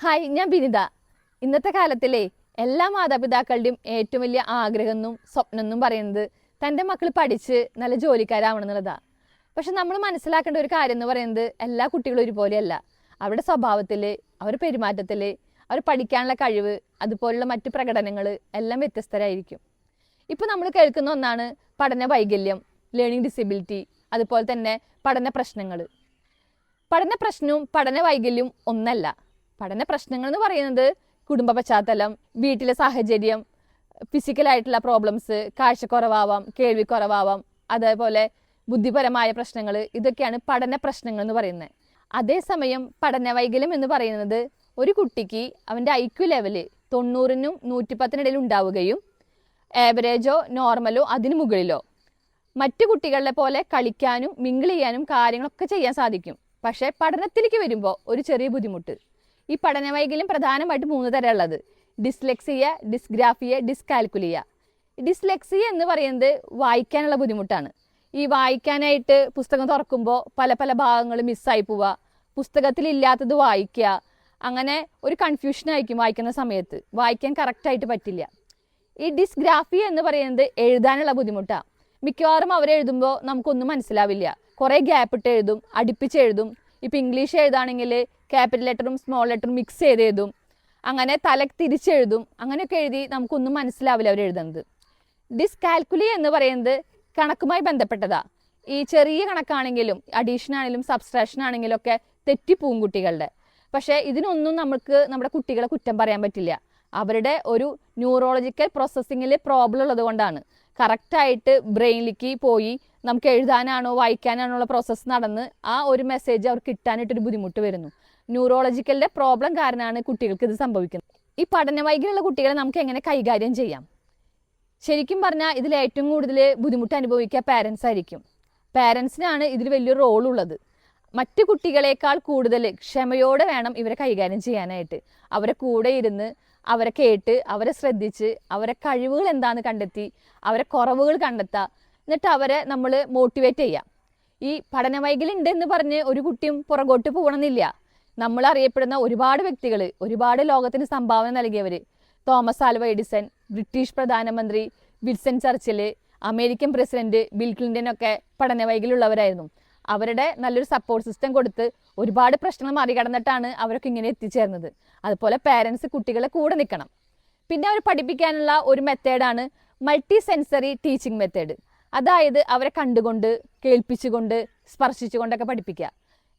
Hi ഞാൻ ബിനിത. ഇന്നത്തെ കാലത്തിലെ എല്ലാ മാതാപിതാക്കളുടെയും ഏറ്റവും വലിയ ആഗ്രഹം എന്നും സ്വപ്നം എന്നും പറയുന്നത് തന്റെ മക്കൾ പഠിച്ച് നല്ല ജോലിക്കാരാവണം എന്നുള്ളതാണ് പക്ഷെ നമ്മൾ മനസ്സിലാക്കേണ്ട ഒരു കാര്യം എന്ന് പറയുന്നത് എല്ലാ കുട്ടികളും ഒരുപോലെയല്ല. അവരുടെ സ്വഭാവത്തിൽ അവരുടെ പെരുമാറ്റത്തിൽ അവർ പഠിക്കാനുള്ള കഴിവ് അതുപോലുള്ള മറ്റ് പ്രകടനങ്ങൾ എല്ലാം വ്യത്യസ്തരായിരിക്കും. ഇപ്പോൾ നമ്മൾ കേൾക്കുന്ന ഒന്നാണ് പഠന വൈകല്യം ലേണിംഗ് ഡിസബിലിറ്റി അതുപോലെ തന്നെ പഠന പ്രശ്നങ്ങൾ പഠന പ്രശ്നവും പഠന വൈകല്യവും ഒന്നല്ല. പഠന പ്രശ്നങ്ങൾ എന്ന് പറയുന്നത് കുടുംബ പശ്ചാത്തലം വീട്ടിലെ സാഹചര്യം ഫിസിക്കലായിട്ടുള്ള പ്രോബ്ലംസ് കാഴ്ചക്കുറവാവാം കേൾവിക്കുറവാവാം അതേപോലെ ബുദ്ധിപരമായ പ്രശ്നങ്ങൾ ഇതൊക്കെയാണ് പഠന പ്രശ്നങ്ങൾ എന്ന് പറയുന്നത്. അതേസമയം പഠന വൈകല്യം എന്ന് പറയുന്നത് ഒരു കുട്ടിക്ക് അവന്റെ ഐക്യു ലെവൽ തൊണ്ണൂറിനും നൂറ്റിപ്പത്തിനിടയിൽ ഉണ്ടാവുകയും ആവറേജോ നോർമലോ അതിന് മുകളിലോ. മറ്റു കുട്ടികളെ പോലെ കളിക്കാനും മിങ്കിൾ ചെയ്യാനും കാര്യങ്ങളൊക്കെ ചെയ്യാൻ സാധിക്കും. പക്ഷേ പഠനത്തിലേക്ക് വരുമ്പോൾ ഒരു ചെറിയ ബുദ്ധിമുട്ട്. ഈ പഠന വൈകല്യം പ്രധാനമായിട്ട് മൂന്ന് തരം ഉള്ളത്. ഡിസ്ലെക്സിയ ഡിസ്ഗ്രാഫിയ ഡിസ്കാൽക്കുലിയ ഡിസ്ലെക്സിയ എന്ന് പറയുന്നത് വായിക്കാനുള്ള ബുദ്ധിമുട്ടാണ്. ഈ വായിക്കാനായിട്ട് പുസ്തകം തുറക്കുമ്പോൾ പല പല ഭാഗങ്ങൾ മിസ്സായി പോവുക പുസ്തകത്തിൽ ഇല്ലാത്തത് വായിക്കുക അങ്ങനെ ഒരു കൺഫ്യൂഷൻ ആയിരിക്കും വായിക്കുന്ന സമയത്ത്. വായിക്കാൻ കറക്റ്റായിട്ട് പറ്റില്ല. ഈ ഡിസ്ഗ്രാഫിയ എന്ന് പറയുന്നത് എഴുതാനുള്ള ബുദ്ധിമുട്ടാണ് മിക്കവാറും അവരെഴുതുമ്പോൾ നമുക്കൊന്നും മനസ്സിലാവില്ല. കുറേ ഗ്യാപ്പ് ഇട്ട് എഴുതും അടുപ്പിച്ച് എഴുതും. ഇപ്പം ഇംഗ്ലീഷ് എഴുതാണെങ്കിൽ ക്യാപിറ്റൽ ലെറ്ററും സ്മോൾ ലെറ്ററും മിക്സ് ചെയ്ത് എഴുതും അങ്ങനെ തല തിരിച്ചെഴുതും. അങ്ങനെയൊക്കെ എഴുതി നമുക്കൊന്നും മനസ്സിലാവില്ല അവർ എഴുതുന്നത്. ഡിസ്കാൽക്കുലി എന്ന് പറയുന്നത് കണക്കുമായി ബന്ധപ്പെട്ടതാ. ഈ ചെറിയ കണക്കാണെങ്കിലും അഡീഷൻ ആണെങ്കിലും സബ്സ്ട്രാക്ഷൻ ആണെങ്കിലും ഒക്കെ തെറ്റിപ്പോവും കുട്ടികളുടെ. പക്ഷേ ഇതിനൊന്നും നമുക്ക് നമ്മുടെ കുട്ടികളെ കുറ്റം പറയാൻ പറ്റില്ല. അവരുടെ ഒരു ന്യൂറോളജിക്കൽ പ്രോസസ്സിങ്ങിൽ പ്രോബ്ലം ഉള്ളത് കൊണ്ടാണ്. കറക്റ്റായിട്ട് ബ്രെയിനിലേക്ക് പോയി നമുക്ക് എഴുതാനാണോ വായിക്കാനാണോ ഉള്ള പ്രോസസ്സ് നടന്ന് ആ ഒരു മെസ്സേജ് അവർക്ക് കിട്ടാനായിട്ടൊരു ബുദ്ധിമുട്ട് വരുന്നു. ന്യൂറോളജിക്കലിന്റെ പ്രോബ്ലം കാരണമാണ് കുട്ടികൾക്ക് ഇത് സംഭവിക്കുന്നത്. ഈ പഠന വൈകല്യമുള്ള കുട്ടികളെ നമുക്ക് എങ്ങനെ കൈകാര്യം ചെയ്യാം? ശരിക്കും പറഞ്ഞാൽ ഇതിൽ ഏറ്റവും കൂടുതൽ ബുദ്ധിമുട്ട് അനുഭവിക്കുക പാരൻസ് ആയിരിക്കും. പാരൻസിനാണ് ഇതിൽ വലിയൊരു റോൾ ഉള്ളത്. മറ്റു കുട്ടികളെക്കാൾ കൂടുതൽ ക്ഷമയോടെ വേണം ഇവരെ കൈകാര്യം ചെയ്യാനായിട്ട്. അവരെ കൂടെ ഇരുന്ന് അവരെ കേട്ട് അവരെ ശ്രദ്ധിച്ച് അവരെ കഴിവുകൾ എന്താണെന്ന് കണ്ടെത്തി അവരെ കുറവുകൾ കണ്ടെത്തുക എന്നിട്ട് അവരെ നമ്മൾ മോട്ടിവേറ്റ് ചെയ്യാം. ഈ പഠന വൈകല്യണ്ട് ഉണ്ടെന്ന് പറഞ്ഞ് ഒരു കുട്ടിയും പുറകോട്ട് പോകണമെന്നില്ല നമ്മൾ അറിയപ്പെടുന്ന ഒരുപാട് വ്യക്തികൾ ഒരുപാട് ലോകത്തിന് സംഭാവന നൽകിയവർ തോമസ് ആൽവ എഡിസൺ ബ്രിട്ടീഷ് പ്രധാനമന്ത്രി Wilson Churchill American president Bill Clinton ഒക്കെ പഠന വൈകല്യമുള്ളവരായിരുന്നു അവരുടെ നല്ലൊരു സപ്പോർട്ട് സിസ്റ്റം കൊടുത്ത് ഒരുപാട് പ്രശ്നങ്ങൾ മറികടന്നിട്ടാണ് അവരൊക്കെ ഇങ്ങനെ എത്തിച്ചേർന്നത്. അതുപോലെ പേരൻസ് കുട്ടികളെ കൂടെ നിൽക്കണം. പിന്നെ അവർ പഠിപ്പിക്കാനുള്ള ഒരു മെത്തേഡാണ് മൾട്ടി സെൻസറി ടീച്ചിങ് മെത്തേഡ് അതായത് അവരെ കണ്ടുകൊണ്ട് കേൾപ്പിച്ചുകൊണ്ട് സ്പർശിച്ചുകൊണ്ടൊക്കെ പഠിപ്പിക്കുക.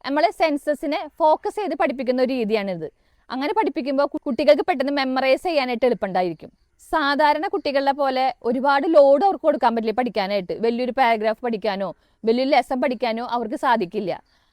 നമ്മൾ സെൻസസിനെ ഫോക്കസ് ചെയ്ത് പഠിപ്പിക്കുന്ന ഒരു രീതിയാണിത്. അങ്ങനെ പഠിപ്പിക്കുമ്പോൾ കുട്ടികൾക്ക് പെട്ടെന്ന് മെമ്മറൈസ് ചെയ്യാനായിട്ട് എളുപ്പമുണ്ടായിരിക്കും. സാധാരണ കുട്ടികളെ പോലെ ഒരുപാട് ലോഡ് അവർക്ക് കൊടുക്കാൻ പറ്റില്ല പഠിക്കാനായിട്ട്. വലിയൊരു പാരഗ്രാഫ് പഠിക്കാനോ വലിയൊരു ലെസൺ പഠിക്കാനോ അവർക്ക് സാധിക്കില്ല.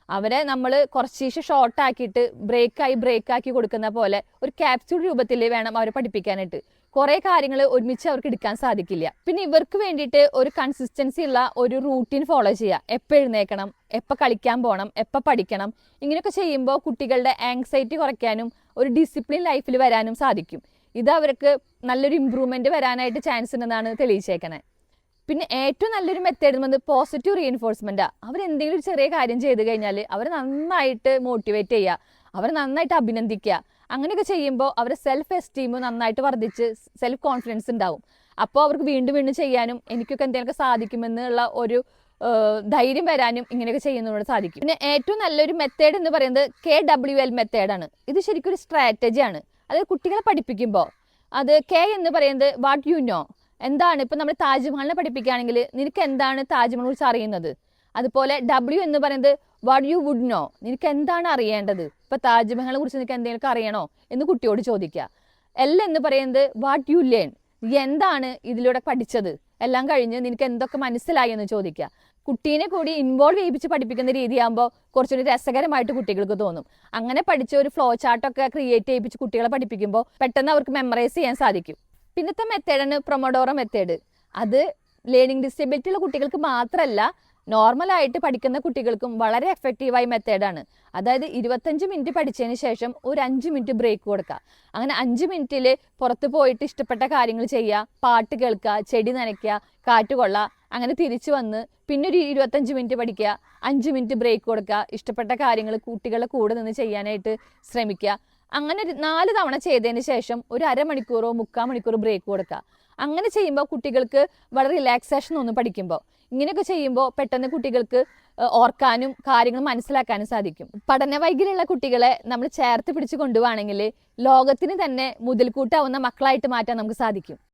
അവരെ നമ്മൾ കുറച്ചീശ് ഷോർട്ട് ആക്കിയിട്ട് ബ്രേക്കായി ബ്രേക്കാക്കി കൊടുക്കുന്ന പോലെ ഒരു ക്യാപ്സ്യൂൾ രൂപത്തിൽ വേണം അവരെ പഠിപ്പിക്കാനായിട്ട്. കുറേ കാര്യങ്ങൾ ഒരുമിച്ച് അവർക്ക് എടുക്കാൻ സാധിക്കില്ല. പിന്നെ ഇവർക്ക് വേണ്ടിയിട്ട് ഒരു കൺസിസ്റ്റൻസി ഉള്ള ഒരു റൂട്ടീൻ ഫോളോ ചെയ്യുക. എപ്പോൾ എഴുന്നേക്കണം എപ്പോൾ കളിക്കാൻ പോകണം എപ്പോൾ പഠിക്കണം ഇങ്ങനെയൊക്കെ ചെയ്യുമ്പോൾ കുട്ടികളുടെ ആങ്സൈറ്റി കുറയ്ക്കാനും ഒരു ഡിസിപ്ലിൻ ലൈഫിൽ വരാനും സാധിക്കും. ഇത് അവർക്ക് നല്ലൊരു ഇമ്പ്രൂവ്മെന്റ് വരാനായിട്ട് ചാൻസ് ഉണ്ടെന്നാണ് തെളിയിച്ചേക്കണേ. പിന്നെ ഏറ്റവും നല്ലൊരു മെത്തേഡ് വന്നത് പോസിറ്റീവ് റീഎൻഫോഴ്സ്മെന്റാണ് അവർ എന്തെങ്കിലും ഒരു ചെറിയ കാര്യം ചെയ്ത് കഴിഞ്ഞാൽ അവരെ നന്നായിട്ട് മോട്ടിവേറ്റ് ചെയ്യുക അവരെ നന്നായിട്ട് അഭിനന്ദിക്കുക അങ്ങനെയൊക്കെ ചെയ്യുമ്പോൾ അവരെ സെൽഫ് എസ്റ്റീം നന്നായിട്ട് വർദ്ധിച്ച് സെൽഫ് കോൺഫിഡൻസ് ഉണ്ടാവും. അപ്പോൾ അവർക്ക് വീണ്ടും വീണ്ടും ചെയ്യാനും എനിക്കൊക്കെ എന്തെങ്കിലുമൊക്കെ സാധിക്കുമെന്നുള്ള ഒരു ധൈര്യം വരാനും ഇങ്ങനെയൊക്കെ ചെയ്യുന്നതിനോട് സാധിക്കും. പിന്നെ ഏറ്റവും നല്ലൊരു മെത്തേഡ് എന്ന് പറയുന്നത് കെ ഡബ്ല്യു എൽ മെത്തേഡാണ് ഇത് ശരിക്കും ഒരു സ്ട്രാറ്റജിയാണ് അത് കുട്ടികളെ പഠിപ്പിക്കുമ്പോൾ അത് കെ എന്ന് പറയുന്നത് വാട്ട് യു നോ എന്താണ് ഇപ്പം നമ്മൾ താജ്മഹലിനെ പഠിപ്പിക്കുകയാണെങ്കിൽ നിനക്ക് എന്താണ് താജ്മഹലിനെ കുറിച്ച് അറിയുന്നത്? അതുപോലെ ഡബ്ല്യു എന്ന് പറയുന്നത് വാട്ട് യു വുഡ് നോ നിനക്ക് എന്താണ് അറിയേണ്ടത്? ഇപ്പം താജ്മഹലിനെ കുറിച്ച് നിനക്ക് എന്തെങ്കിലും അറിയണോ എന്ന് കുട്ടിയോട് ചോദിക്കുക. എൽ എന്ന് പറയുന്നത് വാട്ട് യു ലേൺ എന്താണ് ഇതിലൂടെ പഠിച്ചത്? എല്ലാം കഴിഞ്ഞ് നിനക്ക് എന്തൊക്കെ മനസ്സിലായി എന്ന് ചോദിക്കുക. കുട്ടീനെ കൂടി ഇൻവോൾവ് ചെയ്യിപ്പിച്ച് പഠിപ്പിക്കുന്ന രീതിയാകുമ്പോൾ കുറച്ചുകൂടി രസകരമായിട്ട് കുട്ടികൾക്ക് തോന്നും. അങ്ങനെ പഠിച്ച ഒരു ഫ്ലോ ചാർട്ടൊക്കെ ക്രിയേറ്റ് ചെയ്യിപ്പിച്ച് കുട്ടികളെ പഠിപ്പിക്കുമ്പോൾ പെട്ടെന്ന് അവർക്ക് മെമ്മറൈസ് ചെയ്യാൻ സാധിക്കും. പിന്നത്തെ മെത്തേഡാണ് പ്രൊമോഡോറ മെത്തേഡ് അത് ലേണിംഗ് ഡിസബിലിറ്റി ഉള്ള കുട്ടികൾക്ക് മാത്രമല്ല നോർമലായിട്ട് പഠിക്കുന്ന കുട്ടികൾക്കും വളരെ എഫക്റ്റീവായ മെത്തേഡാണ് അതായത് ഇരുപത്തഞ്ച് മിനിറ്റ് പഠിച്ചതിന് ശേഷം ഒരു അഞ്ച് മിനിറ്റ് ബ്രേക്ക് കൊടുക്കുക. അങ്ങനെ അഞ്ച് മിനിറ്റിൽ പുറത്ത് പോയിട്ട് ഇഷ്ടപ്പെട്ട കാര്യങ്ങൾ ചെയ്യുക പാട്ട് കേൾക്കുക ചെടി നനയ്ക്കുക കാറ്റ് കൊള്ളുക അങ്ങനെ തിരിച്ചു വന്ന് പിന്നെ ഒരു ഇരുപത്തഞ്ച് മിനിറ്റ് പഠിക്കുക അഞ്ച് മിനിറ്റ് ബ്രേക്ക് കൊടുക്കുക ഇഷ്ടപ്പെട്ട കാര്യങ്ങൾ കുട്ടികളെ കൂടെ നിന്ന് ചെയ്യാനായിട്ട് ശ്രമിക്കുക. അങ്ങനെ നാല് തവണ ചെയ്തതിന് ശേഷം ഒരു അരമണിക്കൂറോ മുക്കാൽ മണിക്കൂറോ ബ്രേക്ക് കൊടുക്കുക. അങ്ങനെ ചെയ്യുമ്പോൾ കുട്ടികൾക്ക് വളരെ റിലാക്സേഷൻ ഒന്ന് പഠിക്കുമ്പോൾ. ഇങ്ങനെയൊക്കെ ചെയ്യുമ്പോൾ പെട്ടെന്ന് കുട്ടികൾക്ക് ഓർക്കാനും കാര്യങ്ങൾ മനസ്സിലാക്കാനും സാധിക്കും. പഠന വൈകല്യമുള്ള കുട്ടികളെ നമ്മൾ ചേർത്ത് പിടിച്ച് കൊണ്ടുപോവാണെങ്കിൽ ലോകത്തിന് തന്നെ മുതൽക്കൂട്ടാവുന്ന മക്കളായിട്ട് മാറ്റാൻ നമുക്ക് സാധിക്കും.